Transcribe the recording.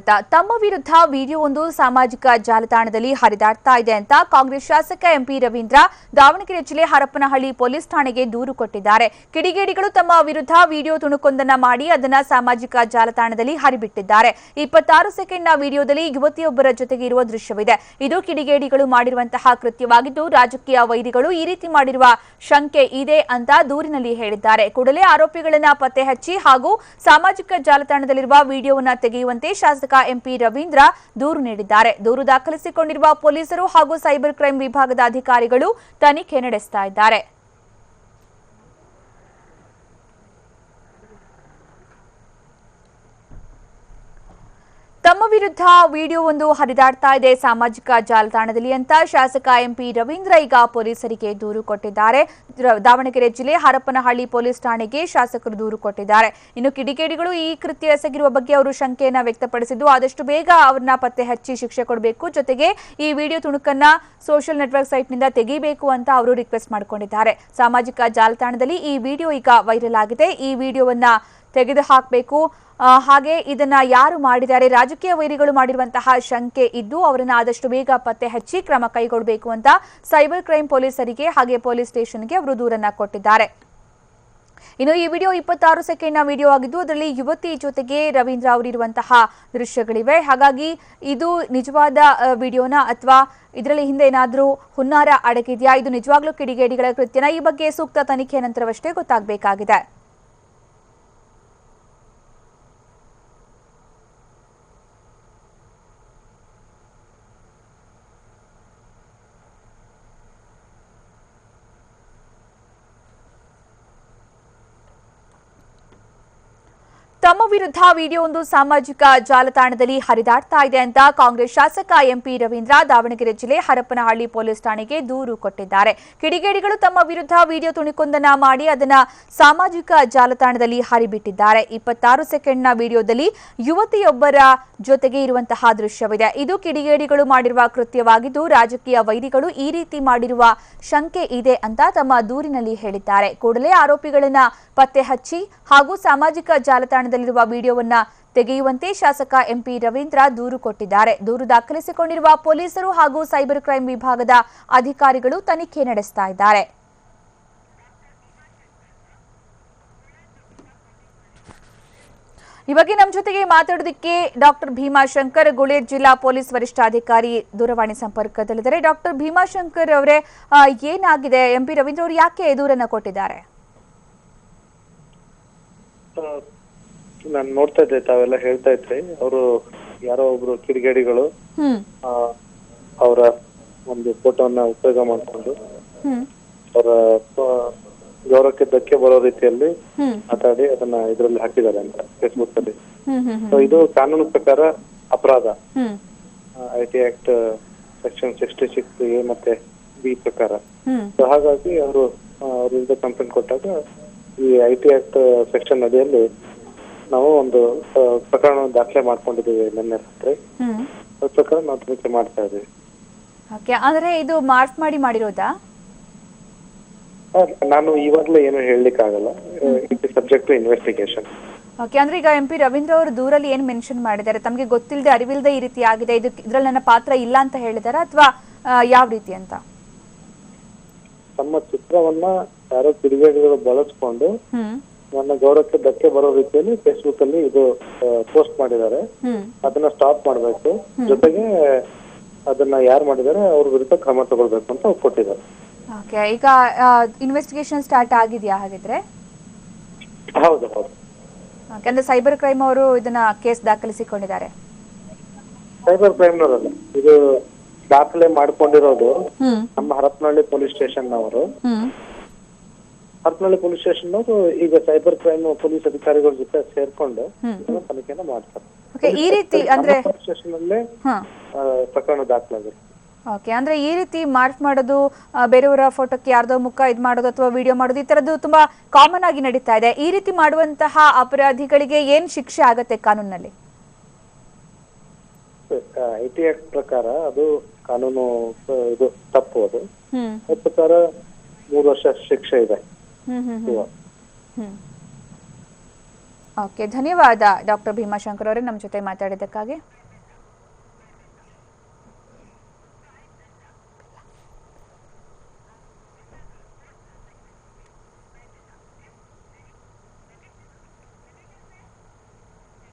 ತಮ್ಮ ವಿರುದ್ಧ ವಿಡಿಯೋ ಒಂದು ಸಾಮಾಜಿಕ ಜಾಲತಾಣದಲ್ಲಿ ಹರಿದಾಡ್ತಾ ಇದೆ ಅಂತ ಕಾಂಗ್ರೆಸ್ ಶಾಸಕ ಎಂಪಿ ರವೀಂದ್ರ ದಾವಣಗೆರೆ ಜಿಲ್ಲೆ ಹರಪನಹಳ್ಳಿ ಪೊಲೀಸ್ ಠಾಣೆಗೆ ದೂರು ಕೊಟ್ಟಿದ್ದಾರೆ. ಕಿಡಿಗೇಡಿಗಳು ತಮ್ಮ ವಿರುದ್ಧ ವಿಡಿಯೋ ತುಣುಕೊಂದನ್ನ ಮಾಡಿ ಅದನ್ನ ಸಾಮಾಜಿಕ ಜಾಲತಾಣದಲ್ಲಿ ಹರಿಬಿಟ್ಟಿದ್ದಾರೆ. ಇಪ್ಪತ್ತಾರು ಸೆಕೆಂಡ್ನ ವಿಡಿಯೋದಲ್ಲಿ ಯುವತಿಯೊಬ್ಬರ ಜೊತೆಗೆ ಇರುವ ದೃಶ್ಯವಿದೆ. ಇದು ಕಿಡಿಗೇಡಿಗಳು ಮಾಡಿರುವಂತಹ ಕೃತ್ಯವಾಗಿದ್ದು, ರಾಜಕೀಯ ವೈರಿಗಳು ಈ ರೀತಿ ಮಾಡಿರುವ ಶಂಕೆ ಇದೆ ಅಂತ ದೂರಿನಲ್ಲಿ ಹೇಳಿದ್ದಾರೆ. ಕೂಡಲೇ ಆರೋಪಿಗಳನ್ನ ಪತ್ತೆ ಹಚ್ಚಿ ಹಾಗೂ ಸಾಮಾಜಿಕ ಜಾಲತಾಣದಲ್ಲಿರುವ ವಿಡಿಯೋವನ್ನ ತೆಗೆಯುವಂತೆ ಶಾಸಕ ಎಂಪಿ ರವೀಂದ್ರ ದೂರು ನೀಡಿದ್ದಾರೆ. ದೂರು ದಾಖಲಿಸಿಕೊಂಡಿರುವ ಪೊಲೀಸರು ಹಾಗೂ ಸೈಬರ್ ಕ್ರೈಂ ವಿಭಾಗದ ಅಧಿಕಾರಿಗಳು ತನಿಖೆ ನಡೆಸ್ತಾ ಇದ್ದಾರೆ. ತಮ್ಮ ವಿರುದ್ಧ ವಿಡಿಯೋ ಒಂದು ಹರಿದಾಡ್ತಾ ಇದೆ ಸಾಮಾಜಿಕ ಜಾಲತಾಣದಲ್ಲಿ ಅಂತ ಶಾಸಕ ಎಂಪಿ ರವೀಂದ್ರ ಈಗ ಪೊಲೀಸರಿಗೆ ದೂರು ಕೊಟ್ಟಿದ್ದಾರೆ. ದಾವಣಗೆರೆ ಜಿಲ್ಲೆ ಹರಪನಹಳ್ಳಿ ಪೊಲೀಸ್ ಠಾಣೆಗೆ ಶಾಸಕರು ದೂರು ಕೊಟ್ಟಿದ್ದಾರೆ. ಇನ್ನು ಕಿಡಿಗೇಡಿಗಳು ಈ ಕೃತ್ಯ ಎಸಗಿರುವ ಬಗ್ಗೆ ಅವರು ಶಂಕೆಯನ್ನ ವ್ಯಕ್ತಪಡಿಸಿದ್ದು, ಆದಷ್ಟು ಬೇಗ ಅವ್ರನ್ನ ಪತ್ತೆ ಹಚ್ಚಿ ಶಿಕ್ಷೆ ಕೊಡಬೇಕು. ಜೊತೆಗೆ ಈ ವಿಡಿಯೋ ತುಣುಕನ್ನ ಸೋಷಿಯಲ್ ನೆಟ್ವರ್ಕ್ ಸೈಟ್ನಿಂದ ತೆಗಿಬೇಕು ಅಂತ ಅವರು ರಿಕ್ವೆಸ್ಟ್ ಮಾಡಿಕೊಂಡಿದ್ದಾರೆ. ಸಾಮಾಜಿಕ ಜಾಲತಾಣದಲ್ಲಿ ಈ ವಿಡಿಯೋ ಈಗ ವೈರಲ್ ಆಗಿದೆ. ಈ ವಿಡಿಯೋವನ್ನ ತೆಗೆದು ಹಾಕಬೇಕು ಹಾಗೆ ಇದನ್ನ ಯಾರು ಮಾಡಿದ್ದಾರೆ? ರಾಜಕೀಯ ವೈರಿಗಳು ಮಾಡಿರುವಂತಹ ಶಂಕೆ ಇದ್ದು ಅವರನ್ನ ಆದಷ್ಟು ಬೇಗ ಪತ್ತೆ ಹಚ್ಚಿ ಕ್ರಮ ಕೈಗೊಳ್ಳಬೇಕು ಅಂತ ಸೈಬರ್ ಕ್ರೈಂ ಪೊಲೀಸರಿಗೆ ಹಾಗೆ ಪೊಲೀಸ್ ಸ್ಟೇಷನ್ಗೆ ಅವರು ದೂರನ್ನ ಕೊಟ್ಟಿದ್ದಾರೆ. ಇನ್ನು ಈ ವಿಡಿಯೋ ಇಪ್ಪತ್ತಾರು ಸೆಕೆಂಡ್ನ ವಿಡಿಯೋ ಆಗಿದ್ದು, ಅದರಲ್ಲಿ ಯುವತಿ ಜೊತೆಗೆ ರವೀಂದ್ರ ಅವರಿರುವಂತಹ ದೃಶ್ಯಗಳಿವೆ. ಹಾಗಾಗಿ ಇದು ನಿಜವಾದ ವಿಡಿಯೋನ ಅಥವಾ ಇದರಲ್ಲಿ ಹಿಂದೆ ಏನಾದರೂ ಹುನ್ನಾರ ಅಡಗಿದೆಯಾ? ಇದು ನಿಜವಾಗ್ಲೂ ಕಿಡಿಗೇಡಿಗಳ ಕೃತ್ಯನ? ಈ ಬಗ್ಗೆ ಸೂಕ್ತ ತನಿಖೆ ನಂತರವಷ್ಟೇ ಗೊತ್ತಾಗಬೇಕಾಗಿದೆ. ತಮ್ಮ ವಿರುದ್ಧ ವಿಡಿಯೋ ಒಂದು ಸಾಮಾಜಿಕ ಜಾಲತಾಣದಲ್ಲಿ ಹರಿದಾಡ್ತಾ ಇದೆ ಅಂತ ಕಾಂಗ್ರೆಸ್ ಶಾಸಕ ಎಂಪಿ ರವೀಂದ್ರ ದಾವಣಗೆರೆ ಜಿಲ್ಲೆ ಹರಪನಹಳ್ಳಿ ಪೊಲೀಸ್ ಠಾಣೆಗೆ ದೂರು ಕೊಟ್ಟಿದ್ದಾರೆ. ಕಿಡಿಗೇಡಿಗಳು ತಮ್ಮ ವಿರುದ್ಧ ವಿಡಿಯೋ ತುಣಿಕೊಂದನ ಮಾಡಿ ಅದನ್ನ ಸಾಮಾಜಿಕ ಜಾಲತಾಣದಲ್ಲಿ ಹರಿಬಿಟ್ಟಿದ್ದಾರೆ. ಇಪ್ಪತ್ತಾರು ಸೆಕೆಂಡ್ನ ವಿಡಿಯೋದಲ್ಲಿ ಯುವತಿಯೊಬ್ಬರ ಜೊತೆಗೆ ಇರುವಂತಹ ದೃಶ್ಯವಿದೆ. ಇದು ಕಿಡಿಗೇಡಿಗಳು ಮಾಡಿರುವ ಕೃತ್ಯವಾಗಿದ್ದು, ರಾಜಕೀಯ ವೈರಿಗಳು ಈ ರೀತಿ ಮಾಡಿರುವ ಶಂಕೆ ಇದೆ ಅಂತ ತಮ್ಮ ದೂರಿನಲ್ಲಿ ಹೇಳಿದ್ದಾರೆ. ಕೂಡಲೇ ಆರೋಪಿಗಳನ್ನ ಪತ್ತೆ ಹಚ್ಚಿ ಹಾಗೂ ಸಾಮಾಜಿಕ ಜಾಲತಾಣದಲ್ಲಿರುವ ವಿಡಿಯೋವನ್ನ ತೆಗೆಯುವಂತೆ ಶಾಸಕ ಎಂಪಿ ರವೀಂದ್ರ ದೂರು ಕೊಟ್ಟಿದ್ದಾರೆ. ದೂರು ದಾಖಲಿಸಿಕೊಂಡಿರುವ ಪೊಲೀಸರು ಹಾಗೂ ಸೈಬರ್ ಕ್ರೈಂ ವಿಭಾಗದ ಅಧಿಕಾರಿಗಳು ತನಿಖೆ ನಡೆಸ್ತಾ ಇದ್ದಾರೆ. ಈ ಬಗ್ಗೆ ನಮ್ಮ ಜೊತೆಗೆ ಮಾತಾಡೋದಕ್ಕೆ ಡಾಕ್ಟರ್ ಭೀಮಾಶಂಕರ್ ಗುಳೇರ್ ಜಿಲ್ಲಾ ಪೊಲೀಸ್ ವರಿಷ್ಠಾಧಿಕಾರಿ ದೂರವಾಣಿ ಸಂಪರ್ಕದಲ್ಲಿದ್ದಾರೆ. ಡಾಕ್ಟರ್ ಭೀಮಾಶಂಕರ್ ಅವರೇ ಏನಾಗಿದೆ? ಎಂಪಿ ರವೀಂದ್ರ ಅವರು ಯಾಕೆ ದೂರನ್ನ ಕೊಟ್ಟಿದ್ದಾರೆ? ನಾನು ನೋಡ್ತಾ ಇದ್ದೆ ತಾವೆಲ್ಲ ಹೇಳ್ತಾ ಇದ್ರಿ. ಅವರು ಯಾರೋ ಒಬ್ರು ಕಿಡಿಗೇಡಿಗಳು ಹ್ಮ್. ಅವರ ಒಂದು ಫೋಟೋನ ಉಪಯೋಗ ಮಾಡ್ಕೊಂಡು ಹ್ಮ್. ಅವರ ಗೌರವಕ್ಕೆ ಧಕ್ಕೆ ಬರೋ ರೀತಿಯಲ್ಲಿ ಹ್ಮ್. ಮಾತಾಡಿ ಅದನ್ನ ಇದರಲ್ಲಿ ಹಾಕಿದ್ದಾರೆ ಅಂತ ಫೇಸ್ಬುಕ್ ಅಲ್ಲಿ. ಹ್ಮ್ ಹ್ಮ್ ಸೊ ಇದು ಕಾನೂನು ಪ್ರಕಾರ ಅಪರಾಧ. ಹ್ಮ್. I T act section sixty six A ಮತ್ತೆ ಬಿ ಪ್ರಕಾರ. ಹ್ಮ್. ಸೊ ಹಾಗಾಗಿ ಅವರು ಅವ್ರ ವಿರುದ್ಧ ಕಂಪ್ಲೇಂಟ್ ಕೊಟ್ಟಾಗ ಈ ಐ ಟಿ ಆಕ್ಟ್ ಸೆಕ್ಷನ್ ಅಡಿಯಲ್ಲಿ ನಾವು ಒಂದು ಪ್ರಕರಣ ದಾಖಲೆ ಮಾಡ್ಕೊಂಡಿದ್ದೀವಿ ನಿನ್ನೆ ರಾತ್ರಿ. ಅದ್ರ ಪ್ರಕಾರ ನಾವು ತನಿಖೆ ಮಾಡ್ತಾ ಇದ್ದೀವಿ. ಓಕೆ ಅಂದ್ರೆ ಇದು ಮಾರ್ಫ್ ಮಾಡಿ ಮಾಡಿರೋದಾ? ನಾನು ಇವಾಗಲೇ ಏನು ಹೇಳಲಿಕ್ಕೆ ಆಗಲ್ಲ it is subject to investigation. Okay ಅಂದ್ರೆ ಈಗ ಎಂ ಪಿ ರವೀಂದ್ರ ಅವರು ದೂರಲ್ಲಿ ಏನು ಮೆನ್ಷನ್ ಮಾಡಿದ್ದಾರೆ? ತಮಗೆ ಗೊತ್ತಿಲ್ಲದೆ ಅರಿವಿಲ್ಲದೆ ಈ ರೀತಿ ಆಗಿದೆ. ಇದು ಇದರಲ್ಲಿ ನನ್ನ ಪಾತ್ರ ಇಲ್ಲ ಅಂತ ಹೇಳಿದಾರ ಅಥವಾ ಯಾವ ರೀತಿ ಅಂತ? ತಮ್ಮ ಚಿತ್ರವನ್ನ ಯಾರೋ ಕಿಡಿಗೇಡಿಗಳು ಬಳಸ್ಕೊಂಡು ನನ್ನ ಗೌರವಕ್ಕೆ ಧಕ್ಕೆ ಬರೋ ರೀತಿಯಲ್ಲಿ ಫೇಸ್ಬುಕ್ ಅಲ್ಲಿ ಇದು ಪೋಸ್ಟ್ ಮಾಡಿದ್ದಾರೆ. ಅದನ್ನ ಸ್ಟಾಪ್ ಮಾಡಬೇಕು. ಜೊತೆಗೆ ಅದನ್ನ ಯಾರು ಮಾಡಿದ್ದಾರೆ ಅವ್ರ ವಿರುದ್ಧ ಕ್ರಮ ತಗೊಳ್ಬೇಕು ಅಂತ ಕೊಟ್ಟಿದ್ದಾರೆ. ಓಕೆ ಈಗ ಇನ್ವೆಸ್ಟಿಗೇಷನ್ ಸ್ಟಾರ್ಟ್ ಆಗಿದೆಯಾ ಹಾಗಿದ್ರೆ? ಹೌದು ಹೌದು. ಓಕೆ ಅಂದ್ರೆ ಸೈಬರ್ ಕ್ರೈಮ್ ಅವರು ಇದನ್ನ ಕೇಸ್ ದಾಖಲಿಸಿಕೊಂಡಿದ್ದಾರೆ. ಸೈಬರ್ ಕ್ರೈಮ್ನವರಲ್ಲ ಇದು ದಾಖಲೆ ಮಾಡ್ಕೊಂಡಿರೋದು ನಮ್ಮ ಹರಪನಹಳ್ಳಿ ಪೊಲೀಸ್ ಸ್ಟೇಷನ್ ಅವರು ಹರಪನಹಳ್ಳಿ ಪೊಲೀಸ್ ಸ್ಟೇಷನ್ ಅವರು ಈಗ ಸೈಬರ್ ಕ್ರೈಮ್ ಪೊಲೀಸ್ ಅಧಿಕಾರಿಗಳ ಜೊತೆ ಸೇರ್ಕೊಂಡು ತನಿಖೆಯನ್ನು ತನಿಖೆನ ಮಾಡ್ತಾರೆ. ಈ ರೀತಿ ಅಂದ್ರೆ ಸ್ಟೇಷನ್ ಅಲ್ಲೇ ಪ್ರಕರಣ ದಾಖಲಾಗಿದೆ ಓಕೆ ಅಂದ್ರೆ ಈ ರೀತಿ ಮಾರ್ಕ್ ಮಾಡೋದು ಬೇರೆಯವರ ಫೋಟೋಕ್ಕೆ ಯಾರ್ದೋ ಮುಖ ಇದು ಮಾಡೋದು ಅಥವಾ ವಿಡಿಯೋ ಮಾಡೋದು ಈ ತರದ್ದು ತುಂಬಾ ಕಾಮನ್ ಆಗಿ ನಡೀತಾ ಇದೆ. ಈ ರೀತಿ ಮಾಡುವಂತಹ ಅಪರಾಧಿಗಳಿಗೆ ಏನ್ ಶಿಕ್ಷೆ ಆಗತ್ತೆ ಕಾನೂನಲ್ಲಿ ಐ ಟಿ ಆಕ್ಟ್ ಪ್ರಕಾರ ಅದು ಕಾನೂನು ಇದು ತಪ್ಪು ಅದು. ಪ್ರಕಾರ ಮೂರು ವರ್ಷ ಶಿಕ್ಷೆ ಇದೆ. ಹ್ಮ್ ಹ್ಮ್ ಹ್ಮ್ ಇವಾಗ ಹ್ಮ್ ಓಕೆ ಧನ್ಯವಾದ ಡಾಕ್ಟರ್ ಭೀಮಾಶಂಕರ್ ಅವರೇ ನಮ್ಮ ಜೊತೆ ಮಾತಾಡಿದ್ದಕ್ಕಾಗಿ